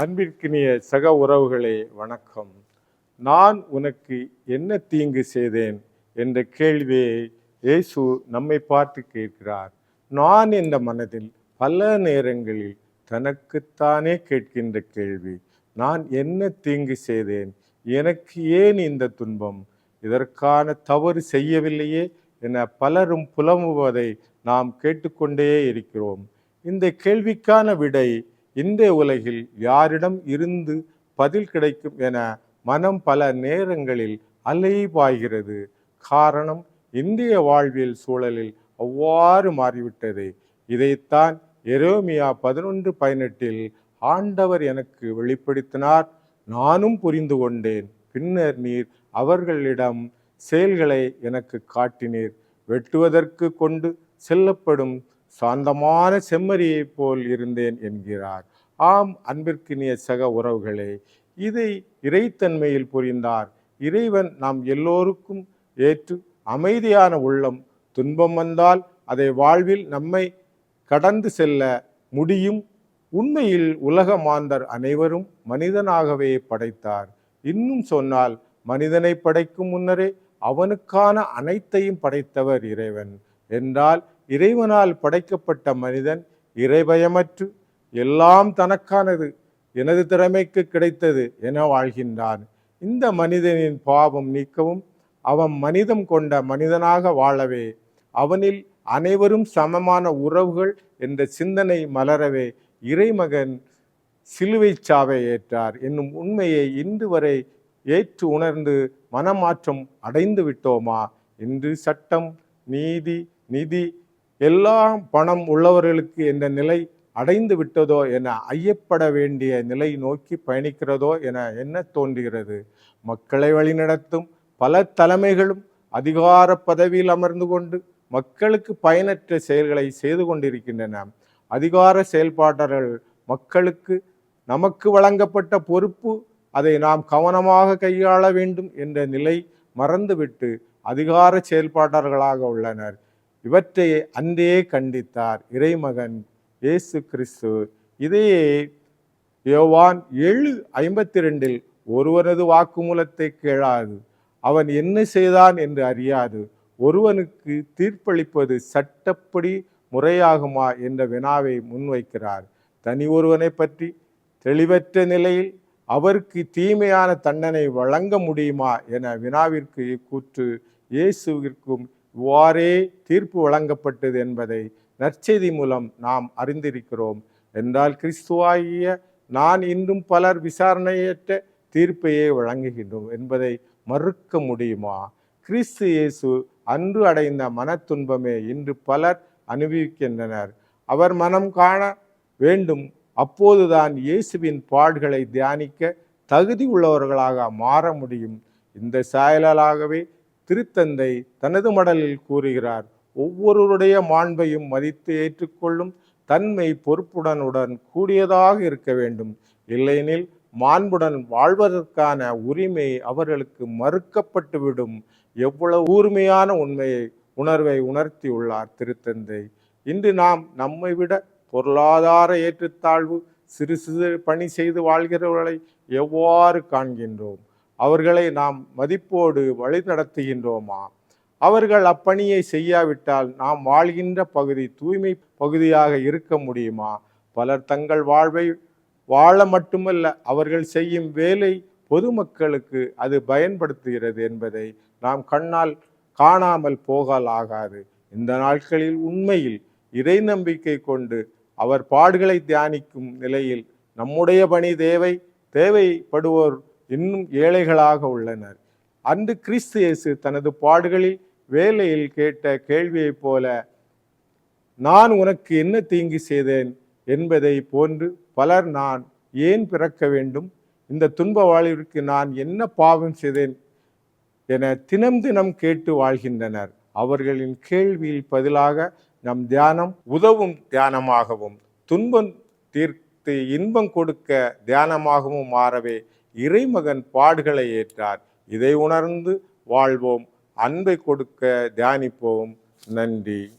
அன்பிற்கினிய சக உறவுகளே வணக்கம். நான் உனக்கு என்ன தீங்கு செய்தேன் என்ற கேள்வியை இயேசு நம்மை பார்த்து கேட்கிறார். நான் என்ற மனதில் பல நேரங்களில் தனக்குத்தானே கேட்கின்ற கேள்வி நான் என்ன தீங்கு செய்தேன்? எனக்கு ஏன் இந்த துன்பம்? இதற்கான தவறு செய்யவில்லையே என பலரும் புலம்புவதை நாம் கேட்டுக்கொண்டே இருக்கிறோம். இந்த கேள்விக்கான விடை இந்த உலகில் யாரிடம் இருந்து பதில் கிடைக்கும் என மனம் பல நேரங்களில் அலைபாய்கிறது காரணம் இந்திய வாழ்வியல் சூழலில் அவ்வாறு மாறிவிட்டது. இதைத்தான் எரோமியா பதினொன்று பதினெட்டில் ஆண்டவர் எனக்கு வெளிப்படுத்தினார். நானும் புரிந்து கொண்டேன். பின்னர் நீர் அவர்களிடம் செயல்களை எனக்கு காட்டினீர். வெட்டுவதற்கு கொண்டு செல்லப்படும் சாந்தமான செம்மறியைப் போல் இருந்தேன் என்கிறார். ஆம் அன்பிற்கினிய சக உறவுகளே இதை இறைத்தன்மையில் புரிந்தார். இறைவன் நாம் எல்லோருக்கும் ஏற்று அமைதியான உள்ளம் துன்பம் வந்தால் அதை வாழ்வில் நம்மை கடந்து செல்ல முடியும். உண்மையில் உலக மாந்தர் அனைவரும் மனிதனாகவே படைத்தார். இன்னும் சொன்னால் மனிதனை படைக்கும் முன்னரே அவனுக்கான அனைத்தையும் படைத்தவர் இறைவன். என்றால் இறைவனால் படைக்கப்பட்ட மனிதன் இறைபயமற்று எல்லாம் தனக்கானது எனது திறமைக்கு கிடைத்தது என வாழ்கின்றான். இந்த மனிதனின் பாவம் நீக்கவும் அவன் மனிதம் கொண்ட மனிதனாக வாழவே அவனில் அனைவரும் சமமான உறவுகள் என்ற சிந்தனை மலரவே இறைமகன் சிலுவை சாவை ஏற்றார். என்னும் உண்மையை இன்று வரை ஏற்று உணர்ந்து மனமாற்றம் அடைந்து விட்டோமா இன்று சட்டம் நீதி நிதி எல்லாம் பணம் உள்ளவர்களுக்கு என்ற நிலை அடைந்து விட்டதோ என ஐயப்பட வேண்டிய நிலை நோக்கி பயணிக்கிறதோ என என்ன தோன்றுகிறது? மக்களை வழிநடத்தும் பல தலைமைகளும் அதிகார பதவியில் அமர்ந்து கொண்டு மக்களுக்கு பயனற்ற செயல்களை செய்து கொண்டிருக்கின்றன. அதிகார செயல்பாட்டர்கள் மக்களுக்கு நமக்கு வழங்கப்பட்ட பொறுப்பு அதை நாம் கவனமாக கையாள வேண்டும் என்ற நிலை மறந்துவிட்டு அதிகார செயல்பாட்டர்களாக உள்ளனர். இவற்றை அன்றே கண்டித்தார் இறைமகன் இயேசு கிறிஸ்து. இதையே யோவான் ஏழு ஐம்பத்தி ரெண்டில் ஒருவனது வாக்குமூலத்தை கேளாது. அவன் என்ன செய்தான் என்று அறியாது. ஒருவனுக்கு தீர்ப்பளிப்பது சட்டப்படி முறையாகுமா என்ற வினாவை முன்வைக்கிறார். தனி ஒருவனை பற்றி தெளிவற்ற நிலையில் அவருக்கு தீமையான தண்டனை வழங்க முடியுமா என வினாவிற்கு இக்கூற்று இயேசுவிற்கும் இவ்வாறே தீர்ப்பு வழங்கப்பட்டது என்பதை நற்செய்தி மூலம் நாம் அறிந்திருக்கிறோம். என்றால் கிறிஸ்துவாகிய நான் இன்றும் பலர் விசாரணையற்ற தீர்ப்பையே வழங்குகின்றோம் என்பதை மறுக்க முடியுமா? கிறிஸ்து இயேசு அன்று அடைந்த மனத்துன்பமே இன்று பலர் அனுபவிக்கின்றனர். அவர் மனம் காண வேண்டும். அப்போதுதான் இயேசுவின் பாடுகளை தியானிக்க தகுதி உள்ளவர்களாக மாற முடியும். இந்த சாயலாகவே திருத்தந்தை தனது மடலில் கூறுகிறார் ஒவ்வொருவருடைய மாண்பையும் மதித்து ஏற்றுக்கொள்ளும் தன்மை பொறுப்புடனுடன் கூடியதாக இருக்க வேண்டும். இல்லையெனில் மாண்புடன் வாழ்வதற்கான உரிமை அவர்களுக்கு மறுக்கப்பட்டுவிடும். எவ்வளவு ஊர்மையான உண்மையை உணர்வை உணர்த்தியுள்ளார் திருத்தந்தை. இன்று நாம் நம்மை விட பொருளாதார ஏற்றுத்தாழ்வு சிறு சிறு பணி செய்து வாழ்கிறவர்களை எவ்வாறு காண்கின்றோம்? அவர்களை நாம் மதிப்போடு வழிநடத்துகின்றோமா? அவர்கள் அப்பணியை செய்யாவிட்டால் நாம் வாழ்கின்ற பகுதி தூய்மை பகுதியாக இருக்க முடியுமா? பலர் தங்கள் வாழ்வை வாழ மட்டுமல்ல அவர்கள் செய்யும் வேலை பொதுமக்களுக்கு அது பயன்படுத்துகிறது என்பதை நாம் கண்ணால் காணாமல் போகலாகாது இந்த நாட்களில் உண்மையில் இறை நம்பிக்கை கொண்டு அவர் பாடுகளை தியானிக்கும் நிலையில் நம்முடைய பணி தேவை தேவைப்படுவோர் இன்னும் ஏழைகளாக உள்ளனர். அன்று கிறிஸ்து இயேசு தனது பாடுகளில் வேலையில் கேட்ட கேள்வியைப் போல நான் உனக்கு என்ன தீங்கு செய்தேன் என்பதை போன்று பலர் நான் ஏன் பிறக்க வேண்டும்? இந்த துன்ப வாழ்விற்கு நான் என்ன பாவம் செய்தேன்? என தினம் தினம் கேட்டு வாழ்கின்றனர். அவர்களின் கேள்வியில் பதிலாக நம் தியானம் உதவும் தியானமாகவும் துன்பம் தீர்த்து இன்பம் கொடுக்க தியானமாகவும் மாறவே இறைமகன் பாடுகளை ஏற்றார். இதை உணர்ந்து வாழ்வோம். அன்பை கொடுக்க தியானிப்போம். நன்றி.